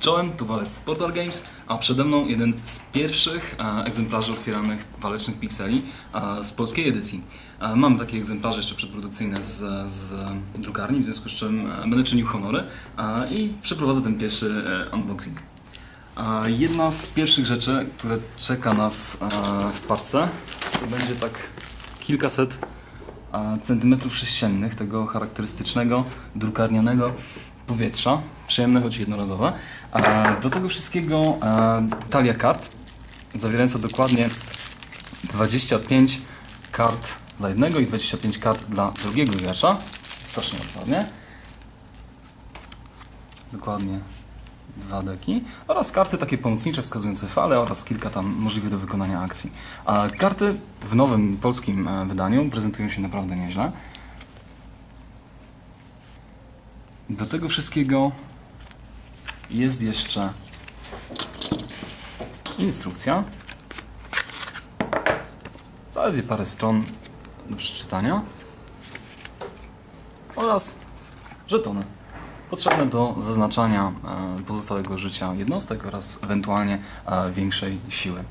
Czołem, tu Walec Portal Games, a przede mną jeden z pierwszych egzemplarzy otwieranych walecznych pikseli z polskiej edycji. Mamy takie egzemplarze jeszcze przedprodukcyjne z, z drukarni, w związku z czym e, będę czynił honory i przeprowadzę ten pierwszy e, unboxing. Jedna z pierwszych rzeczy, które czeka nas e, w parce, to będzie tak kilkaset centymetrów sześciennych tego charakterystycznego, drukarnianego powietrza, przyjemne choć jednorazowe. Do tego wszystkiego e, talia kart, zawierająca dokładnie 25 kart dla jednego i 25 kart dla drugiego gracza. Strasznie ładnie. Dokładnie dwa deki oraz karty takie pomocnicze wskazujące fale oraz kilka tam możliwych do wykonania akcji. A karty w nowym polskim e, wydaniu prezentują się naprawdę nieźle. Do tego wszystkiego jest jeszcze instrukcja. Zaledwie parę stron do przeczytania. Oraz żetony potrzebne do zaznaczania e, pozostałego życia jednostek oraz ewentualnie e, większej siły.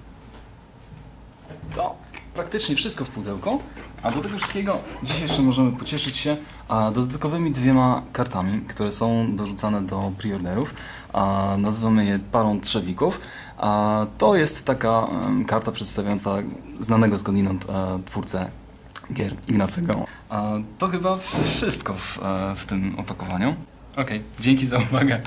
To praktycznie wszystko w pudełku, a do tego wszystkiego dzisiaj jeszcze możemy pocieszyć się dodatkowymi dwiema kartami, które są dorzucane do preorderów. A, nazywamy je parą trzewików. A, to jest taka karta przedstawiająca znanego skądinąd e, twórcę gier Ignacego. To chyba wszystko w, e, w tym opakowaniu. Okej, dzięki za uwagę.